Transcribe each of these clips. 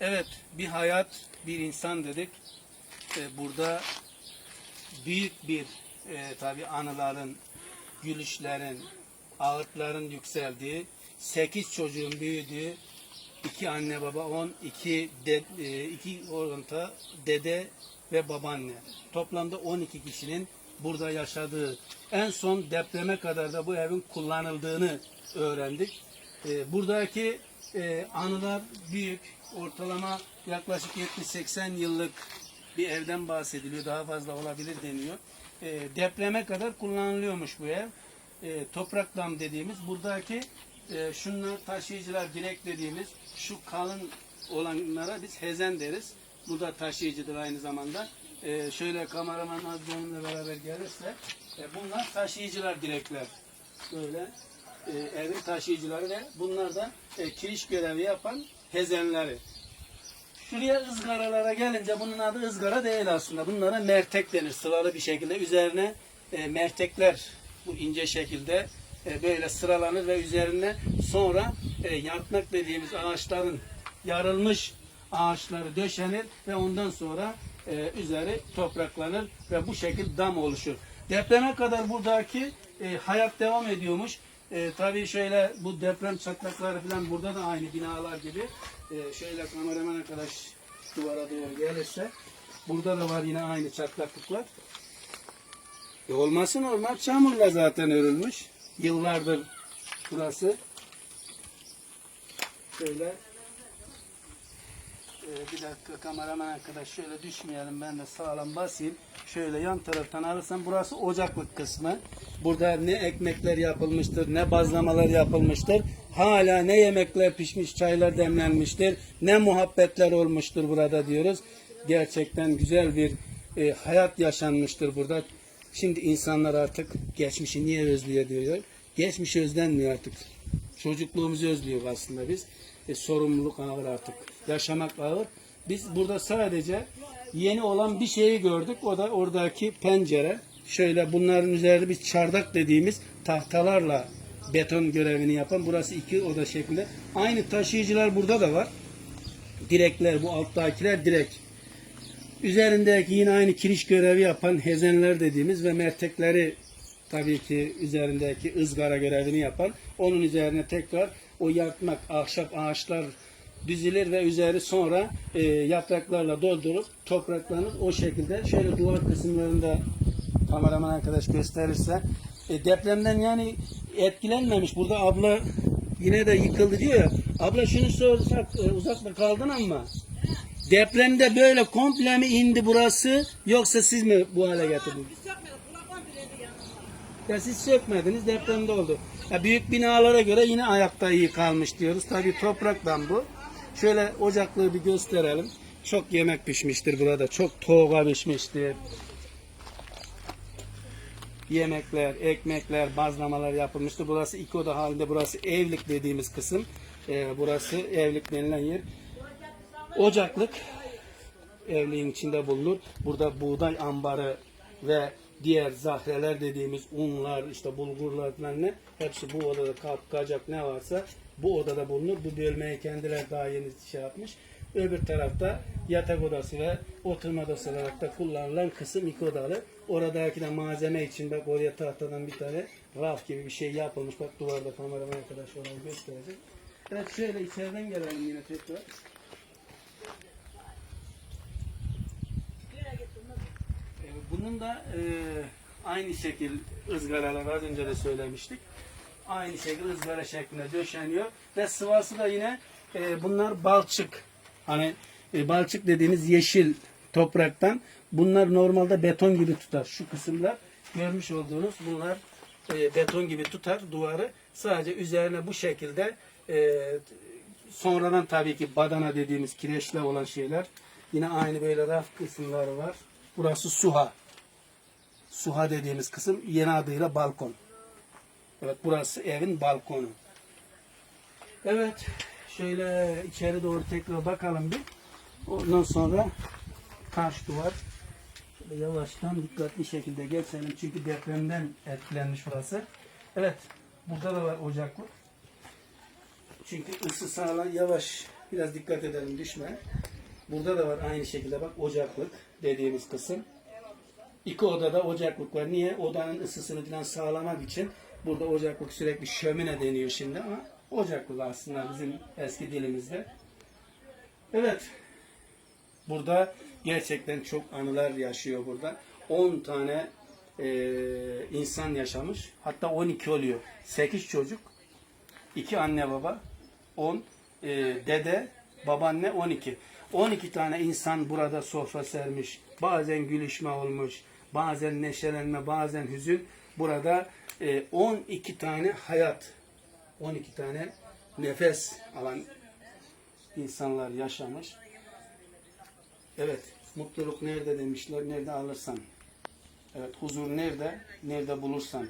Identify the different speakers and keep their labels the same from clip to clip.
Speaker 1: Evet, bir hayat, bir insan dedik. Ee, burada büyük bir e, tabi anıların, gülüşlerin, ağıtların yükseldiği, sekiz çocuğun büyüdüğü, iki anne baba, on iki, de, e, iki oranta dede ve babaanne. Toplamda 12 kişinin burada yaşadığı, en son depreme kadar da bu evin kullanıldığını öğrendik. E, buradaki e, anılar büyük, ortalama yaklaşık 70-80 yıllık bir evden bahsediliyor. Daha fazla olabilir deniyor. E, depreme kadar kullanılıyormuş bu ev. E, toprak dam dediğimiz buradaki e, şunlar taşıyıcılar direk dediğimiz şu kalın olanlara biz hezen deriz. Bu da taşıyıcıdır aynı zamanda. E, şöyle kameraman az beraber gelirse e, bunlar taşıyıcılar direkler. Böyle e, evin taşıyıcıları ve bunlar da e, kiriş görevi yapan hezenleri. Şuraya ızgaralara gelince bunun adı ızgara değil aslında. Bunlara mertek denir sıralı bir şekilde. Üzerine e, mertekler bu ince şekilde e, böyle sıralanır ve üzerine sonra e, yartmak dediğimiz ağaçların yarılmış ağaçları döşenir ve ondan sonra e, üzeri topraklanır ve bu şekilde dam oluşur. Depreme kadar buradaki e, hayat devam ediyormuş. E, tabii şöyle bu deprem çatlakları falan burada da aynı binalar gibi. E, şöyle kameraman arkadaş duvara doğru gelirse burada da var yine aynı çatlaklıklar. E, olması normal çamurla zaten örülmüş. Yıllardır burası. Şöyle ee, bir dakika kameraman arkadaş şöyle düşmeyelim ben de sağlam basayım. Şöyle yan taraftan alırsam burası ocaklık kısmı. Burada ne ekmekler yapılmıştır ne bazlamalar yapılmıştır. Hala ne yemekler pişmiş çaylar demlenmiştir. Ne muhabbetler olmuştur burada diyoruz. Gerçekten güzel bir e, hayat yaşanmıştır burada. Şimdi insanlar artık geçmişi niye özlüyor diyor. Geçmiş özlenmiyor artık. Çocukluğumuzu özlüyor aslında biz. E, sorumluluk ağır artık. Yaşamak ağır. Biz burada sadece yeni olan bir şeyi gördük. O da oradaki pencere. Şöyle bunların üzerinde bir çardak dediğimiz tahtalarla beton görevini yapan. Burası iki oda şeklinde. Aynı taşıyıcılar burada da var. Direkler bu alttakiler direk. Üzerindeki yine aynı kiriş görevi yapan hezenler dediğimiz ve mertekleri tabii ki üzerindeki ızgara görevini yapan. Onun üzerine tekrar o yakmak ahşap ağaçlar düzülür ve üzeri sonra e, yapraklarla doldurup topraklanır. O şekilde şöyle duvar kısımlarında kameraman arkadaş gösterirse e, depremden yani etkilenmemiş. Burada abla yine de yıkıldı diyor ya. Abla şunu sorsak e, uzakta kaldın ama depremde böyle komple mi indi burası yoksa siz mi bu hale getirdiniz? Ya siz sökmediniz depremde oldu. Ya büyük binalara göre yine ayakta iyi kalmış diyoruz. Tabii topraktan bu. Şöyle ocaklığı bir gösterelim. Çok yemek pişmiştir burada. Çok toğga pişmiştir. Yemekler, ekmekler, bazlamalar yapılmıştır. Burası iki oda halinde. Burası evlik dediğimiz kısım. Ee, burası evlik denilen yer. Ocaklık evliğin içinde bulunur. Burada buğday ambarı ve diğer zahreler dediğimiz unlar, işte bulgurlar falan ne hepsi bu odada kap, kacak ne varsa bu odada bulunur. Bu bölmeyi kendileri daha yeni şey yapmış. Öbür tarafta yatak odası ve oturma odası olarak da kullanılan kısım iki odalı. Oradaki de malzeme için bak oraya tahtadan bir tane raf gibi bir şey yapılmış. Bak duvarda kameraman arkadaş orayı gösterecek. Evet şöyle içeriden gelelim yine tekrar. Ee, Bunun da e, aynı şekil ızgaralar az önce de söylemiştik. Aynı şekilde ızgara şeklinde döşeniyor ve sıvası da yine e, bunlar balçık. Hani e, balçık dediğimiz yeşil topraktan. Bunlar normalde beton gibi tutar. Şu kısımlar görmüş olduğunuz bunlar e, beton gibi tutar duvarı. Sadece üzerine bu şekilde e, sonradan tabii ki badana dediğimiz kireçle olan şeyler. Yine aynı böyle raf kısımları var. Burası suha. Suha dediğimiz kısım yeni adıyla balkon. Evet burası evin balkonu. Evet şöyle içeri doğru tekrar bakalım bir. Ondan sonra karşı duvar. Şöyle yavaştan dikkatli şekilde geçelim. Çünkü depremden etkilenmiş burası. Evet burada da var ocaklık. Çünkü ısı sağlar yavaş Biraz dikkat edelim düşme. Burada da var aynı şekilde bak ocaklık dediğimiz kısım. İki odada ocaklık var. Niye? Odanın ısısını falan sağlamak için burada ocaklık sürekli şömine deniyor şimdi ama ocaklık aslında bizim eski dilimizde. Evet. Burada gerçekten çok anılar yaşıyor burada. 10 tane e, insan yaşamış. Hatta 12 oluyor. 8 çocuk. 2 anne baba. 10 e, dede, babaanne 12. 12 tane insan burada sofra sermiş. Bazen gülüşme olmuş. Bazen neşelenme, bazen hüzün. Burada e, 12 tane hayat. 12 tane nefes alan insanlar yaşamış. Evet, mutluluk nerede demişler, nerede alırsan. Evet, huzur nerede, nerede bulursan.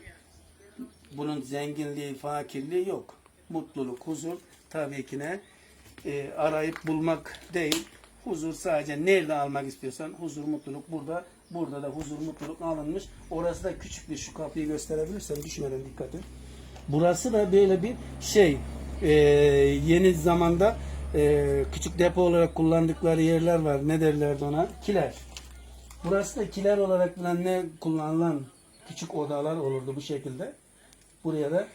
Speaker 1: Bunun zenginliği, fakirliği yok. Mutluluk, huzur tabii ki ne? e, arayıp bulmak değil. Huzur sadece nerede almak istiyorsan huzur, mutluluk burada. Burada da huzur, mutluluk alınmış. Orası da küçük bir şu kapıyı gösterebilirsen düşmeden dikkat et. Burası da böyle bir şey. e, yeni zamanda e, küçük depo olarak kullandıkları yerler var. Ne derlerdi ona? Kiler. Burası da kiler olarak bilen ne kullanılan küçük odalar olurdu bu şekilde. Buraya da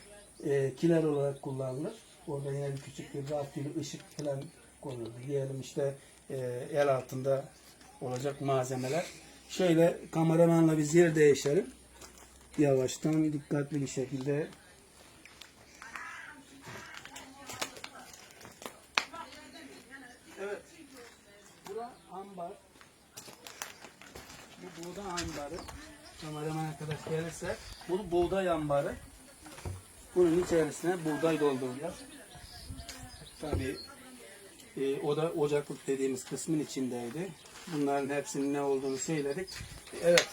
Speaker 1: e, kiler olarak kullanılır. Orada yine bir küçük bir raf gibi ışık falan konuldu. Diyelim işte e, el altında olacak malzemeler. Şöyle kameramanla biz yer değişelim. Yavaştan dikkatli bir şekilde Evet. Bura ambar. Bu buğday ambarı. Kameraman arkadaş gelirse bu buğday ambarı. Bunun içerisine buğday dolduracağız. Tabii e, o da ocaklık dediğimiz kısmın içindeydi. Bunların hepsinin ne olduğunu söyledik. Evet.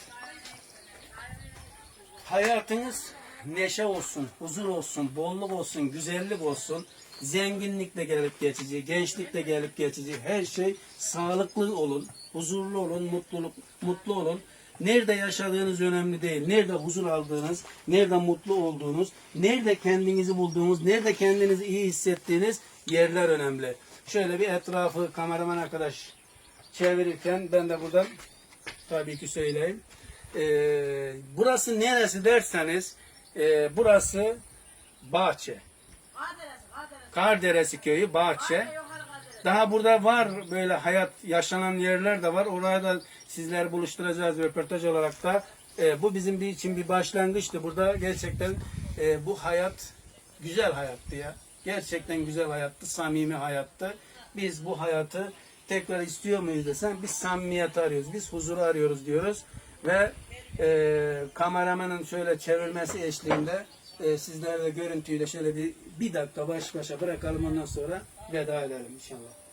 Speaker 1: Hayatınız neşe olsun, huzur olsun, bolluk olsun, güzellik olsun, zenginlikle gelip geçici, gençlikle gelip geçici, her şey sağlıklı olun, huzurlu olun, mutluluk, mutlu olun. Nerede yaşadığınız önemli değil. Nerede huzur aldığınız, nerede mutlu olduğunuz, nerede kendinizi bulduğunuz, nerede kendinizi iyi hissettiğiniz yerler önemli. Şöyle bir etrafı kameraman arkadaş çevirirken ben de buradan tabii ki söyleyeyim. Ee, burası neresi derseniz e, burası Bahçe. Karderesi köyü Bahçe. Daha burada var böyle hayat yaşanan yerler de var. Oraya da sizler buluşturacağız röportaj olarak da. Ee, bu bizim bir için bir başlangıçtı. Burada gerçekten e, bu hayat güzel hayattı ya. Gerçekten güzel hayattı, samimi hayattı. Biz bu hayatı tekrar istiyor muyuz desen biz samimiyet arıyoruz, biz huzuru arıyoruz diyoruz. Ve e, kameramanın şöyle çevirmesi eşliğinde e, sizlerle görüntüyle şöyle bir, bir dakika baş başa bırakalım ondan sonra veda edelim inşallah.